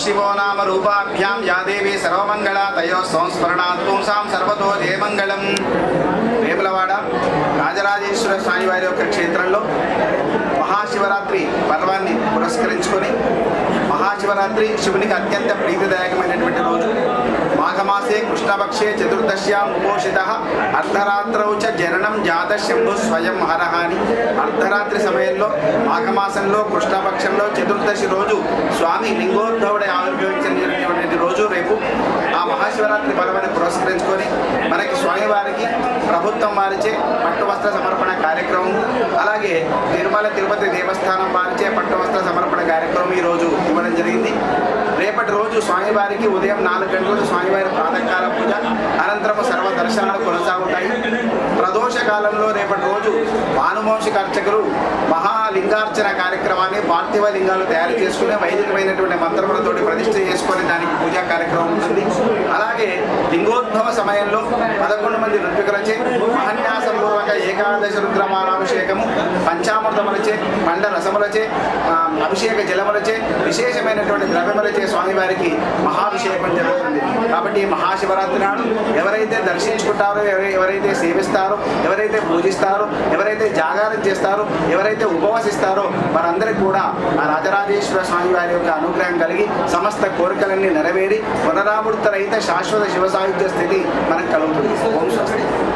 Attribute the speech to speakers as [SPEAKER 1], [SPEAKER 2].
[SPEAKER 1] శివోనామ రూపాభ్యాం యాదేవి సర్వమంగళ తయో సంస్మరణాత్ పుంసాం సర్వతో జయమంగళం వేములవాడ రాజరాజేశ్వర స్వామి వారి యొక్క క్షేత్రంలో మహాశివరాత్రి పర్వాన్ని పురస్కరించుకొని మహాశివరాత్రి శివునికి అత్యంత ప్రీతిదాయకమైనటువంటి రోజు. మాఘమాసే కృష్ణపక్షే చతుర్దశ్యాం ఉపోషిత అర్ధరాత్రౌ చ జననం జాత శంభు స్వయం హరహ అని అర్ధరాత్రి సమయంలో మాఘమాసంలో కృష్ణపక్షంలో చతుర్దశి రోజు స్వామి లింగోద్భవ వరకు ఆ మహాశివరాత్రి బలమని పురస్కరించుకొని మనకి స్వామివారికి ప్రభుత్వం వారిచే పట్టు వస్త్ర సమర్పణ కార్యక్రమం అలాగే తిరుమల తిరుపతి దేవస్థానం వారిచే పట్టు వస్త్ర సమర్పణ కార్యక్రమం ఈ రోజు ఇవ్వడం జరిగింది. రేపటి రోజు స్వామివారికి ఉదయం నాలుగు గంటలకు స్వామివారి ప్రాతకాల పూజ అనంతరం సర్వ దర్శనాలు కొనసాగుతాయి. ప్రదోష కాలంలో రేపటి రోజు భానువంశిక అర్చకులు మహాలింగార్చన కార్యక్రమాన్ని పార్థివ లింగాలు తయారు చేసుకునే వైదికమైనటువంటి మంత్రములతోటి ప్రతిష్ఠ చేసుకొని దానికి పూజా కార్యక్రమం ఉంటుంది అలాగే లింగోద్భవ సమయంలో పదకొండు మంది ఋత్వికులచే మహన్యాసపూర్వక ఏకాదశ రుద్రమాలాభిషేకము పంచామృతములచే పండ రసములచే అభిషేక జలములచే విశేషమైనటువంటి ద్రవ్యములచే స్వామివారికి మహాభిషేకం జరుగుతుంది. కాబట్టి ఈ మహాశివరాత్రి నాడు ఎవరైతే దర్శించుకుంటారో ఎవరై- ఎవరైతే సేవిస్తారో ఎవరైతే పూజిస్తారో ఎవరైతే జాగారం చేస్తారో ఎవరైతే ఉపవసిస్తారో వారందరికీ కూడా ఆ రాజరాజేశ్వర స్వామి వారి యొక్క అనుగ్రహం కలిగి సమస్త కోరికలన్నీ నెరవేరి పునరావృత రహిత శాశ్వత శివసా సాహిత్య స్థితి మనకు కలుగుతుంది. ఓం స్వస్తి